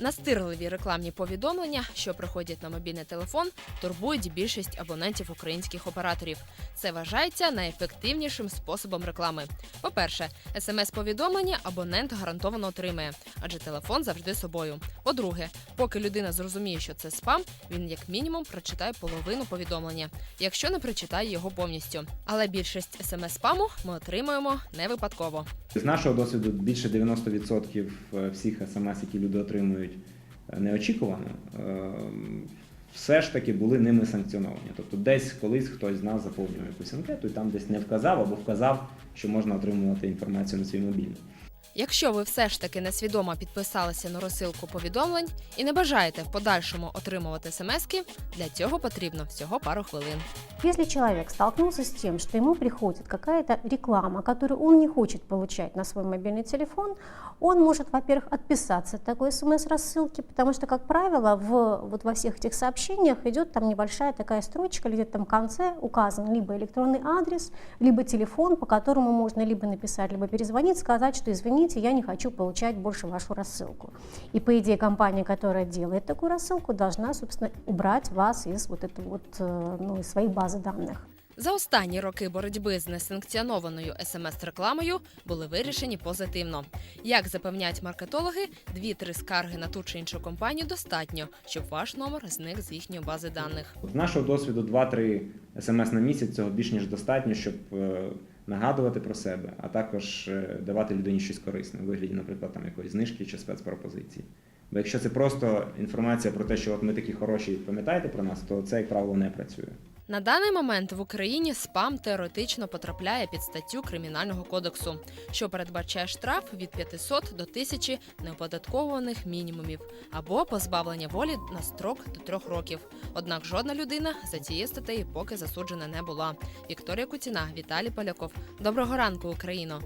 Настирливі рекламні повідомлення, що приходять на мобільний телефон, турбують більшість абонентів українських операторів. Це вважається найефективнішим способом реклами. По-перше, смс-повідомлення абонент гарантовано отримає, адже телефон завжди собою. По-друге, поки людина зрозуміє, що це спам, він як мінімум прочитає половину повідомлення, якщо не прочитає його повністю. Але більшість смс-спаму ми отримуємо не випадково. З нашого досвіду більше 90% всіх смс, які люди отримують е, неочікувано, е, все ж таки були ними санкціоновані. Тобто десь колись хтось з нас заповнював якусь анкету і там десь не вказав або вказав, що можна отримувати інформацію на свій мобільний. Якщо ви все ж таки несвідомо підписалися на розсилку повідомлень і не бажаєте в подальшому отримувати смски, для цього потрібно всього пару хвилин. Если человек столкнулся с тем, что ему приходит какая-то реклама, которую он не хочет получать на свой мобильный телефон, он может, во-первых, отписаться от такой смс-рассылки, потому что, как правило, в, вот во всех этих сообщениях идет там небольшая такая строчка, или где-то там в конце указан либо электронный адрес, либо телефон, по которому можно либо написать, либо перезвонить, сказать, что извините, я не хочу получать больше вашу рассылку. И по идее компания, которая делает такую рассылку, должна, собственно, убрать вас из вот этой вот, э, ну, из своих баз данных. За останні роки боротьби з несанкціонованою смс-рекламою були вирішені позитивно. Як запевняють маркетологи, дві-три скарги на ту чи іншу компанію достатньо, щоб ваш номер зник з їхньої бази даних. З нашого досвіду 2-3 смс на місяць цього більш ніж достатньо, щоб е, нагадувати про себе, а також е, давати людині щось корисне у вигляді, наприклад, там якоїсь знижки чи спецпропозиції. Бо якщо це просто інформація про те, що от ми такі хороші, пам'ятаєте про нас, то це, як правило, не працює. На даний момент в Україні спам теоретично потрапляє під статтю Кримінального кодексу, що передбачає штраф від 500 до 1000 неоподаткованих мінімумів або позбавлення волі на строк до трьох років. Однак жодна людина за цією статтею поки засуджена не була. Вікторія Куціна, Віталій Поляков. Доброго ранку, Україно!